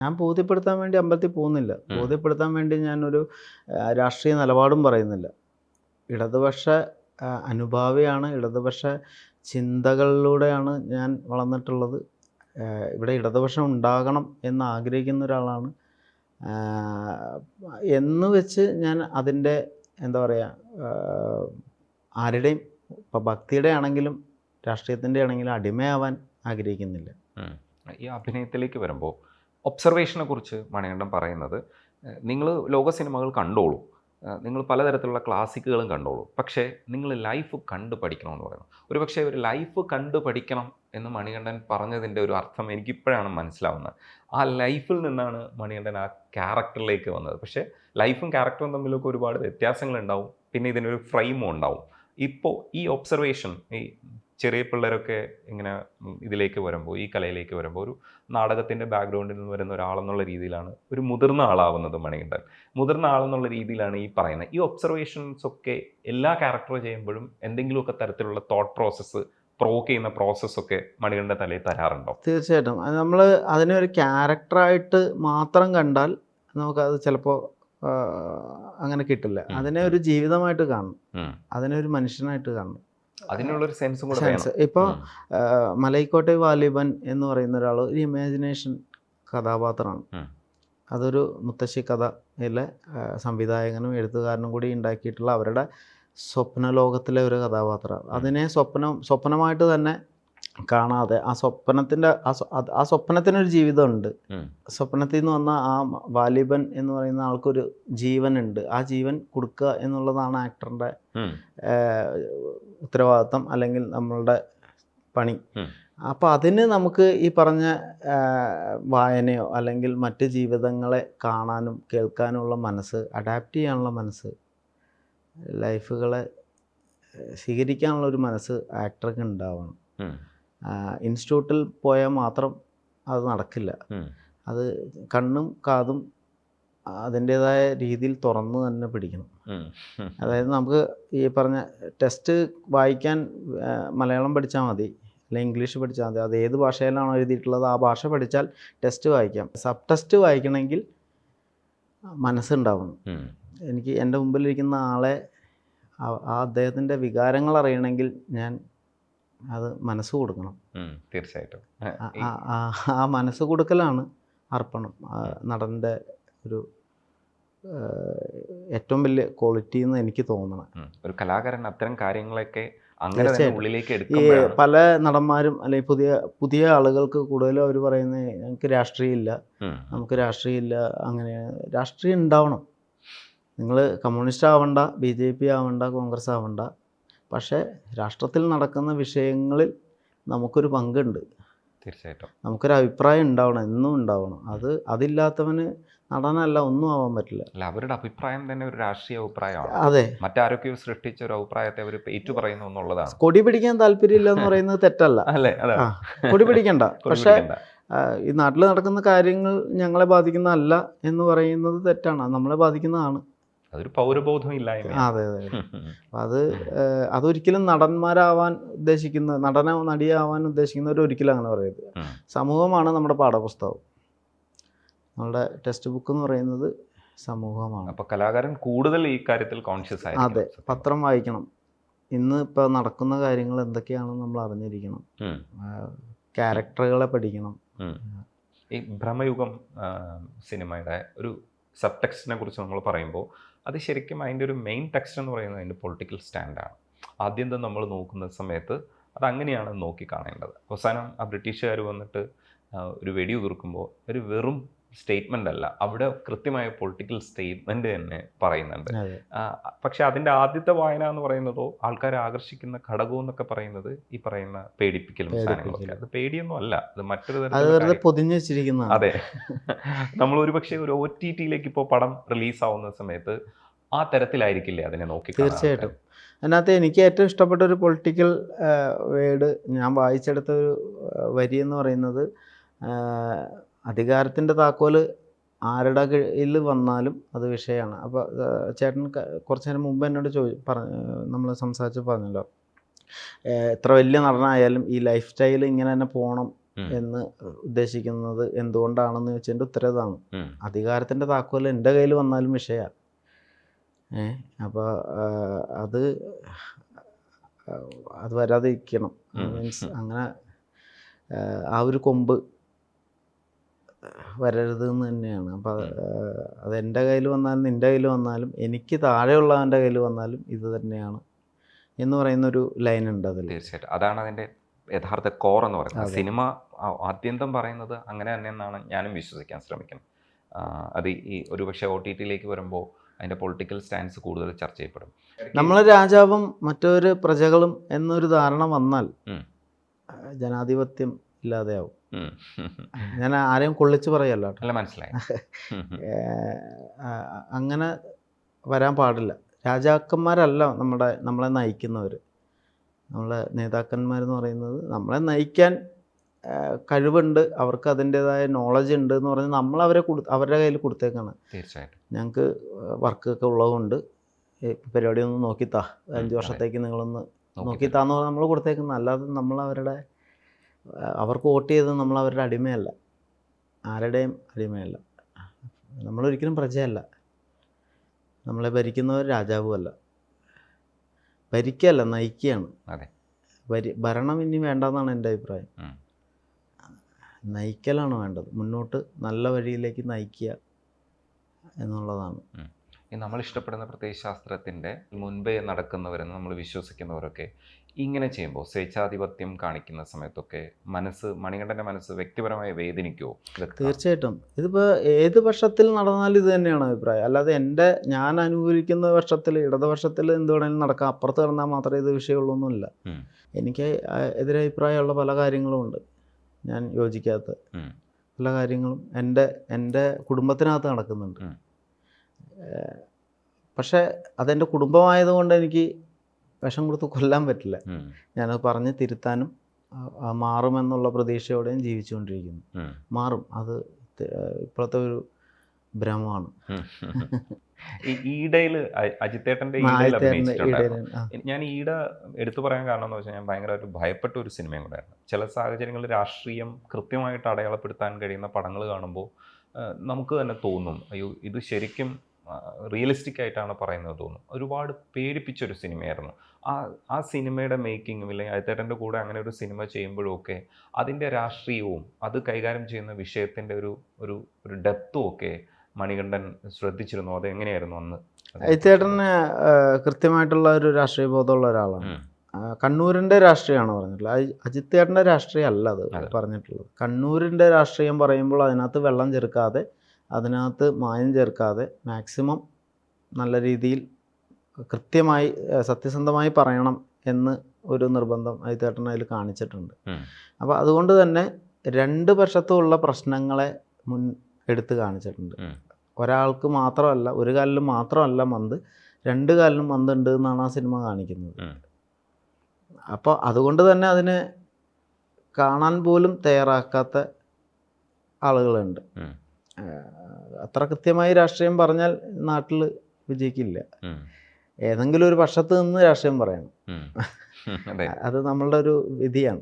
ഞാൻ ബോധ്യപ്പെടുത്താൻ വേണ്ടി അമ്പലത്തിൽ പോകുന്നില്ല. ബോധ്യപ്പെടുത്താൻ വേണ്ടി ഞാനൊരു രാഷ്ട്രീയ നിലപാടും പറയുന്നില്ല. ഇടതുപക്ഷ അനുഭാവിയാണ്. ഇടതുപക്ഷ ചിന്തകളിലൂടെയാണ് ഞാൻ വളർന്നിട്ടുള്ളത്. ഇവിടെ ഇടതുപക്ഷം ഉണ്ടാകണം എന്ന് ആഗ്രഹിക്കുന്ന ഒരാളാണ്. എന്ന് വെച്ച് ഞാൻ അതിന്റെ എന്താ പറയുക ആരുടെയും ഇപ്പം ഭക്തിയുടെ ആണെങ്കിലും രാഷ്ട്രീയത്തിന്റെ ആണെങ്കിലും അടിമയാവാൻ ആഗ്രഹിക്കുന്നില്ല. ഈ അഭിനയത്തിലേക്ക് വരുമ്പോൾ ഒബ്സർവേഷനെ കുറിച്ച് മണികണ്ഠൻ പറയുന്നത് നിങ്ങൾ ലോക സിനിമകൾ കണ്ടോളൂ. നിങ്ങൾ പലതരത്തിലുള്ള ക്ലാസിക്കുകളും കണ്ടോളൂ. പക്ഷേ നിങ്ങൾ ലൈഫ് കണ്ടു പഠിക്കണമെന്ന് പറയുന്നു. ഒരു പക്ഷേ ഒരു ലൈഫ് കണ്ടു പഠിക്കണം എന്ന് മണികണ്ഠൻ പറഞ്ഞതിന്റെ ഒരു അർത്ഥം എനിക്കിപ്പോഴാണ് മനസ്സിലാവുന്നത്. ആ ലൈഫിൽ നിന്നാണ് മണികണ്ഠൻ ആ ക്യാരക്ടറിലേക്ക് വന്നത്. പക്ഷേ ലൈഫും ക്യാരക്ടറും തമ്മിലൊക്കെ ഒരുപാട് വ്യത്യാസങ്ങളുണ്ടാവും. പിന്നെ ഇതിനൊരു ഫ്രെയിമും ഉണ്ടാവും. ഇപ്പോൾ ഈ ഒബ്സർവേഷൻ ഈ ചെറിയ പിള്ളേരൊക്കെ ഇങ്ങനെ ഇതിലേക്ക് വരുമ്പോൾ ഈ കലയിലേക്ക് വരുമ്പോൾ ഒരു നാടകത്തിന്റെ ബാക്ക്ഗ്രൗണ്ടിൽ നിന്ന് വരുന്ന ഒരാളെന്നുള്ള രീതിയിലാണ് ഒരു മുതിർന്ന ആളാവുന്നത് മണികണ്ഠൻ. മുതിർന്ന ആളെന്നുള്ള രീതിയിലാണ് ഈ പറയുന്നത്. ഈ ഒബ്സർവേഷൻസ് ഒക്കെ എല്ലാ ക്യാരക്ടർ ചെയ്യുമ്പോഴും എന്തെങ്കിലുമൊക്കെ തരത്തിലുള്ള തോട്ട് പ്രോസസ്സ് പ്രോക്ക് ചെയ്യുന്ന പ്രോസസ്സൊക്കെ മണികണ്ഠൻ തലയിൽ തരാറുണ്ടോ? തീർച്ചയായിട്ടും. നമ്മൾ അതിനെ ഒരു ക്യാരക്ടറായിട്ട് മാത്രം കണ്ടാൽ നമുക്കത് ചിലപ്പോൾ അങ്ങനെ കിട്ടില്ല. അതിനെ ഒരു ജീവിതമായിട്ട് കാണണം. അതിനെ ഒരു മനുഷ്യനായിട്ട് കാണണം. അതിനുള്ളൊരു സെൻസും കൂടെ സെൻസ് ഇപ്പോൾ മലൈക്കോട്ടെ വാലിബൻ എന്ന് പറയുന്ന ഒരാൾ ഒരു ഇമാജിനേഷൻ കഥാപാത്രമാണ്. അതൊരു മുത്തശ്ശി കഥയിലെ സംവിധായകനും എഴുത്തുകാരനും കൂടി ഉണ്ടാക്കിയിട്ടുള്ള അവരുടെ സ്വപ്ന ലോകത്തിലെ ഒരു കഥാപാത്രം. അതിനെ സ്വപ്നം സ്വപ്നമായിട്ട് തന്നെ കാണാതെ ആ സ്വപ്നത്തിന്റെ ആ സ്വപ്നത്തിനൊരു ജീവിതമുണ്ട്. സ്വപ്നത്തിൽ നിന്ന് വന്ന ആ വാലിബൻ എന്ന് പറയുന്ന ആൾക്കൊരു ജീവനുണ്ട് ആ ജീവൻ കൊടുക്കുക എന്നുള്ളതാണ് ആക്ടറിന്റെ. ഉത്തരവാദിത്തം അല്ലെങ്കിൽ നമ്മളുടെ പണി. അപ്പോൾ അതിന് നമുക്ക് ഈ പറഞ്ഞ വായനയോ അല്ലെങ്കിൽ മറ്റ് ജീവിതങ്ങളെ കാണാനും കേൾക്കാനുമുള്ള മനസ്സ് അഡാപ്റ്റ് ചെയ്യാനുള്ള മനസ്സ് ലൈഫുകളെ സ്വീകരിക്കാനുള്ള ഒരു മനസ്സ് ആക്ടർക്ക് ഉണ്ടാവണം. ഇൻസ്റ്റിറ്റ്യൂട്ടിൽ പോയാൽ മാത്രം അത് നടക്കില്ല. അത് കണ്ണും കാതും അതിന്റേതായ രീതിയിൽ തുറന്ന് തന്നെ പിടിക്കണം. അതായത് നമുക്ക് ഈ പറഞ്ഞ ടെസ്റ്റ് വായിക്കാൻ മലയാളം പഠിച്ചാൽ മതി അല്ലെങ്കിൽ ഇംഗ്ലീഷ് പഠിച്ചാൽ മതി അത് ഏത് ഭാഷയിലാണോ എഴുതിയിട്ടുള്ളത് ആ ഭാഷ പഠിച്ചാൽ ടെസ്റ്റ് വായിക്കാം. സബ് ടെസ്റ്റ് വായിക്കണമെങ്കിൽ മനസ്സുണ്ടാവണം. എനിക്ക് എന്റെ മുമ്പിലിരിക്കുന്ന ആളെ ആ അദ്ദേഹത്തിന്റെ വികാരങ്ങൾ അറിയണമെങ്കിൽ ഞാൻ അത് മനസ്സ് കൊടുക്കണം. തീർച്ചയായിട്ടും. ആ- മനസ്സ് കൊടുക്കലാണ് അർപ്പണം. നടന്റെ ഒരു ഏറ്റവും വലിയ ക്വാളിറ്റി എന്ന് എനിക്ക് തോന്നണം. ഒരു കലാകാരൻ അത്തരം കാര്യങ്ങളൊക്കെ ഈ പല നടന്മാരും അല്ലെങ്കിൽ പുതിയ പുതിയ ആളുകൾക്ക് കൂടുതലും അവർ പറയുന്നത് ഞങ്ങൾക്ക് രാഷ്ട്രീയമില്ല. ഇല്ല നമുക്ക് രാഷ്ട്രീയമില്ല അങ്ങനെ രാഷ്ട്രീയം ഉണ്ടാവണം. നിങ്ങൾ കമ്മ്യൂണിസ്റ്റ് ആവണ്ട ബി ജെ പി ആവണ്ട കോൺഗ്രസ് ആവണ്ട പക്ഷേ രാഷ്ട്രത്തിൽ നടക്കുന്ന വിഷയങ്ങളിൽ നമുക്കൊരു പങ്കുണ്ട്. തീർച്ചയായിട്ടും. നമുക്കൊരു അഭിപ്രായം ഉണ്ടാവണം എന്നും ഉണ്ടാവണം. അത് അതില്ലാത്തവന് നടനല്ല ഒന്നും ആവാൻ പറ്റില്ല. അല്ല അവരുടെ അഭിപ്രായം തന്നെ ഒരു രാഷ്ട്രീയ അഭിപ്രായമാണ്. അതെ. മറ്റാരൊക്കെയോ സൃഷ്ടിച്ച ഒരു അഭിപ്രായത്തെ അവർ ഏറ്റു പറയുന്നു എന്നുള്ളതാണ്. കൊടി പിടിക്കാൻ താല്പര്യമില്ല എന്ന് പറയുന്നത് തെറ്റല്ല. അല്ലേ? കൊടി പിടിക്കണ്ട. പക്ഷേ ഈ നാട്ടിൽ നടക്കുന്ന കാര്യങ്ങൾ ഞങ്ങളെ ബാധിക്കുന്നതല്ല എന്ന് പറയുന്നത് തെറ്റാണ്. നമ്മളെ ബാധിക്കുന്നതാണ്. അതൊരു പൗരബോധം ഇല്ലായ്മ അതെ അതെ അത്. അതൊരിക്കലും നടന്മാരാവാൻ ഉദ്ദേശിക്കുന്ന നടന നടിയാവാൻ ഉദ്ദേശിക്കുന്നവർ ഒരിക്കലും അങ്ങനെ പറയരുത്. സമൂഹമാണ് നമ്മുടെ പാഠപുസ്തകം. നമ്മുടെ ടെക്സ്റ്റ് ബുക്ക് എന്ന് പറയുന്നത് സമൂഹമാണ്. അപ്പൊ കലാകാരൻ കൂടുതൽ ഈ കാര്യത്തിൽ കോൺഷ്യസ് ആയി അതെ പത്രം വായിക്കണം. ഇന്ന് ഇപ്പോൾ നടക്കുന്ന കാര്യങ്ങൾ എന്തൊക്കെയാണെന്ന് നമ്മൾ അറിഞ്ഞിരിക്കണം. ക്യാരക്ടറുകളെ പഠിക്കണം. ഈ ഭ്രമയുഗം സിനിമയുടെ ഒരു സബ് ടെക്സ്റ്റിനെ കുറിച്ച് നമ്മൾ പറയുമ്പോൾ അത് ശരിക്കും അതിന്റെ ഒരു മെയിൻ ടെക്സ്റ്റ് എന്ന് പറയുന്നത് അതിന്റെ പൊളിറ്റിക്കൽ സ്റ്റാൻഡാണ് ആദ്യം തന്നെ നമ്മൾ നോക്കുന്ന സമയത്ത് അത് അങ്ങനെയാണ് നോക്കി കാണേണ്ടത്. അവസാനം ആ ബ്രിട്ടീഷുകാർ വന്നിട്ട് ഒരു വെടി ഉതിർക്കുമ്പോൾ ഒരു വെറും സ്റ്റേറ്റ്മെന്റ് അല്ല അവിടെ കൃത്യമായ പൊളിറ്റിക്കൽ സ്റ്റേറ്റ്മെന്റ് തന്നെ പറയുന്നുണ്ട്. പക്ഷെ അതിന്റെ ആദ്യത്തെ വായന എന്ന് പറയുന്നതോ ആൾക്കാരെ ആകർഷിക്കുന്ന ഘടകം എന്നൊക്കെ പറയുന്നത് ഈ പറയുന്ന പേടിപ്പിക്കലും സാധനങ്ങളൊക്കെ. അത് പേടിയൊന്നും അല്ല. അത് മറ്റൊരു തരം. അതെ നമ്മൾ ഒരുപക്ഷെ ഒരു ഒ ടി ടിയിലേക്ക് ഇപ്പോൾ പടം റിലീസ് ആവുന്ന സമയത്ത് ആ തരത്തിലായിരിക്കില്ലേ അതിനെ നോക്കി തീർച്ചയായിട്ടും. അതിനകത്ത് എനിക്ക് ഏറ്റവും ഇഷ്ടപ്പെട്ട ഒരു പൊളിറ്റിക്കൽ വേഡ് ഞാൻ വായിച്ചെടുത്ത ഒരു വരി എന്ന് പറയുന്നത് അധികാരത്തിന്റെ താക്കോൽ ആരുടെ കയ്യിൽ വന്നാലും അത് വിഷയമാണ്. അപ്പോൾ ചേട്ടൻ കുറച്ച് നേരം മുമ്പ് എന്നോട് ചോദി പറഞ്ഞു നമ്മൾ സംസാരിച്ച് പറഞ്ഞല്ലോ എത്ര വലിയ നടനായാലും ഈ ലൈഫ് സ്റ്റൈൽ ഇങ്ങനെ തന്നെ പോകണം എന്ന് ഉദ്ദേശിക്കുന്നത് എന്തുകൊണ്ടാണെന്ന് ചോദിച്ചതിന്റെ ഉത്തരം ഇതാണ്. അധികാരത്തിന്റെ താക്കോൽ എന്റെ കയ്യിൽ വന്നാലും വിഷയമാണ്. ഏ അപ്പോൾ അത് അത് വരാതിരിക്കണം. മീൻസ് അങ്ങനെ ആ ഒരു കൊമ്പ് വരരുത് എന്ന് തന്നെയാണ് അപ്പോൾ അത് എന്റെ കയ്യിൽ വന്നാലും നിന്റെ കയ്യിൽ വന്നാലും എനിക്ക് താഴെയുള്ളവന്റെ കയ്യിൽ വന്നാലും ഇത് തന്നെയാണ് എന്ന് പറയുന്നൊരു ലൈൻ ഉണ്ട് അതിൽ. തീർച്ചയായിട്ടും. അതാണ് അതിന്റെ യഥാർത്ഥ കോർ എന്ന് പറയുന്നത്. സിനിമ ആദ്യന്തം പറയുന്നത് അങ്ങനെ തന്നെ എന്നാണ് ഞാനും വിശ്വസിക്കാൻ ശ്രമിക്കുന്നത്. അത് ഈ ഒരു പക്ഷേ ഒ ടി ടിയിലേക്ക് വരുമ്പോൾ അതിന്റെ പൊളിറ്റിക്കൽ സ്റ്റാൻസ് കൂടുതൽ ചർച്ച ചെയ്യപ്പെടും. നമ്മൾ രാജാവും മറ്റൊരു പ്രജകളും എന്നൊരു ധാരണ വന്നാൽ ജനാധിപത്യം ഇല്ലാതെയാവും. ഞാൻ ആരെയും കൊള്ളിച്ച് പറയല്ലോ അല്ല മനസ്സിലായി. അങ്ങനെ വരാൻ പാടില്ല. രാജാക്കന്മാരല്ല നമ്മുടെ നമ്മളെ നയിക്കുന്നവർ നമ്മളെ നേതാക്കന്മാരെന്ന് പറയുന്നത് നമ്മളെ നയിക്കാൻ കഴിവുണ്ട്. അവർക്ക് അതിന്റെതായ നോളജ് ഉണ്ട് എന്ന് പറഞ്ഞ് നമ്മൾ അവരെ കൊടു അവരുടെ കയ്യിൽ കൊടുത്തേക്കാണ്. തീർച്ചയായിട്ടും. ഞങ്ങൾക്ക് വർക്കൊക്കെ ഉള്ളതുകൊണ്ട് പരിപാടി ഒന്ന് നോക്കിത്താ. അഞ്ച്. വർഷത്തേക്ക് നിങ്ങളൊന്ന് നോക്കി നോക്കിത്താന്ന് പറഞ്ഞാൽ നമ്മൾ കൊടുത്തേക്കുന്നത് അല്ലാതെ നമ്മൾ അവരുടെ അവർക്ക് വോട്ട് ചെയ്ത് നമ്മൾ അവരുടെ അടിമയല്ല. ആരുടെയും അടിമയല്ല. നമ്മളൊരിക്കലും പ്രജയല്ല. നമ്മളെ ഭരിക്കുന്നവർ രാജാവുമല്ല ഭരിക്കല്ല നയിക്കുകയാണ്. അതെ. ഭരി ഭരണം ഇനി വേണ്ടെന്നാണ് എന്റെ അഭിപ്രായം. നയിക്കലാണ് വേണ്ടത്. മുന്നോട്ട് നല്ല വഴിയിലേക്ക് നയിക്കുക എന്നുള്ളതാണ്. ഈ നമ്മൾ ഇഷ്ടപ്പെടുന്ന പ്രത്യയശാസ്ത്രത്തിന്റെ മുൻപേ നടക്കുന്നവരെന്ന് നമ്മൾ വിശ്വസിക്കുന്നവരൊക്കെ ഇങ്ങനെ ചെയ്യുമ്പോൾ സ്വേച്ഛാധിപത്യം കാണിക്കുന്ന സമയത്തൊക്കെ മനസ്സ് മണികണ്ഠന്റെ മനസ്സ് വ്യക്തിപരമായി വേദനിക്കുമോ തീർച്ചയായിട്ടും. ഇതിപ്പോൾ ഏത് പക്ഷത്തിൽ നടന്നാലും ഇത് തന്നെയാണ് അഭിപ്രായം. അല്ലാതെ എന്റെ ഞാൻ അനുകൂലിക്കുന്ന പക്ഷത്തിൽ ഇടതുപക്ഷത്തിൽ എന്ത് വേണമെങ്കിലും നടക്കാം. അപ്പുറത്ത് കിടന്നാൽ മാത്രമേ ഇത് വിഷയമുള്ളൊന്നുമില്ല. എനിക്ക് എതിരഭിപ്രായമുള്ള പല കാര്യങ്ങളും ഉണ്ട് ഞാൻ യോജിക്കാത്ത. പല കാര്യങ്ങളും എന്റെ എന്റെ കുടുംബത്തിനകത്ത് നടക്കുന്നുണ്ട്. പക്ഷേ അതെന്റെ കുടുംബമായതുകൊണ്ട് എനിക്ക് വിഷം കൊടുത്ത് കൊല്ലാൻ പറ്റില്ല. ഞാനത് പറഞ്ഞ് തിരുത്താനും മാറുമെന്നുള്ള പ്രതീക്ഷയോടെയും ജീവിച്ചുകൊണ്ടിരിക്കുന്നു. മാറും. അത് ഇപ്പോഴത്തെ ഒരു ഭ്രമമാണ്. ഈടയിൽ അജിത്തേട്ടന്റെ ഞാൻ ഈട എടുത്തു പറയാൻ കാരണം എന്ന് വെച്ചാൽ ഞാൻ ഭയങ്കരമായിട്ട് ഭയപ്പെട്ട ഒരു സിനിമയും കൂടെയായിരുന്നു. ചില സാഹചര്യങ്ങളിൽ രാഷ്ട്രീയം കൃത്യമായിട്ട് അടയാളപ്പെടുത്താൻ കഴിയുന്ന പടങ്ങൾ കാണുമ്പോൾ നമുക്ക് തന്നെ തോന്നും അയ്യോ ഇത് ശരിക്കും റിയലിസ്റ്റിക് ആയിട്ടാണ് പറയുന്നത് തോന്നുന്നു. ഒരുപാട് പേടിപ്പിച്ചൊരു സിനിമയായിരുന്നു. ആ ആ സിനിമയുടെ മേക്കിങ്ങും ഇല്ലെങ്കിൽ അയത്തേട്ടന്റെ കൂടെ അങ്ങനെ ഒരു സിനിമ ചെയ്യുമ്പോഴും ഒക്കെ അതിന്റെ രാഷ്ട്രീയവും അത് കൈകാര്യം ചെയ്യുന്ന വിഷയത്തിന്റെ ഒരു ഒരു ഒരു ഡെപ്തും ഒക്കെ മണികണ്ഠൻ ശ്രദ്ധിച്ചിരുന്നു? അത് എങ്ങനെയായിരുന്നു അന്ന് അയത്തേട്ടന് കൃത്യമായിട്ടുള്ള ഒരു രാഷ്ട്രീയ ബോധമുള്ള ഒരാളാണ്. കണ്ണൂരിന്റെ രാഷ്ട്രീയമാണ് പറഞ്ഞിട്ടുള്ളത്. അജിത് അജിത്തേട്ടന്റെ രാഷ്ട്രീയം അല്ല അത്. പറഞ്ഞിട്ടുള്ളത്. കണ്ണൂരിന്റെ രാഷ്ട്രീയം പറയുമ്പോൾ അതിനകത്ത് വെള്ളം ചേർക്കാതെ അതിനകത്ത് മായം ചേർക്കാതെ മാക്സിമം നല്ല രീതിയിൽ കൃത്യമായി സത്യസന്ധമായി പറയണം എന്ന് ഒരു നിർബന്ധം അതിത്തേട്ടൻ അതിൽ കാണിച്ചിട്ടുണ്ട്. അപ്പോൾ അതുകൊണ്ട് തന്നെ രണ്ട് പക്ഷത്തുമുള്ള പ്രശ്നങ്ങളെ മുൻ എടുത്ത് കാണിച്ചിട്ടുണ്ട്. ഒരാൾക്ക് മാത്രമല്ല ഒരു കാലിലും മാത്രമല്ല മന്ത് രണ്ട് കാലിലും മന്ത് ഉണ്ട് എന്നാണ് ആ സിനിമ കാണിക്കുന്നത്. അപ്പോൾ അതുകൊണ്ട് തന്നെ അതിനെ കാണാൻ പോലും തയ്യാറാക്കാത്ത ആളുകളുണ്ട്. അത്ര കൃത്യമായി രാഷ്ട്രീയം പറഞ്ഞാൽ നാട്ടിൽ വിജയിക്കില്ല. ഏതെങ്കിലും ഒരു പക്ഷത്ത് നിന്ന് രാഷ്ട്രീയം പറയണം. അതെ. നമ്മളുടെ ഒരു വിധിയാണ്.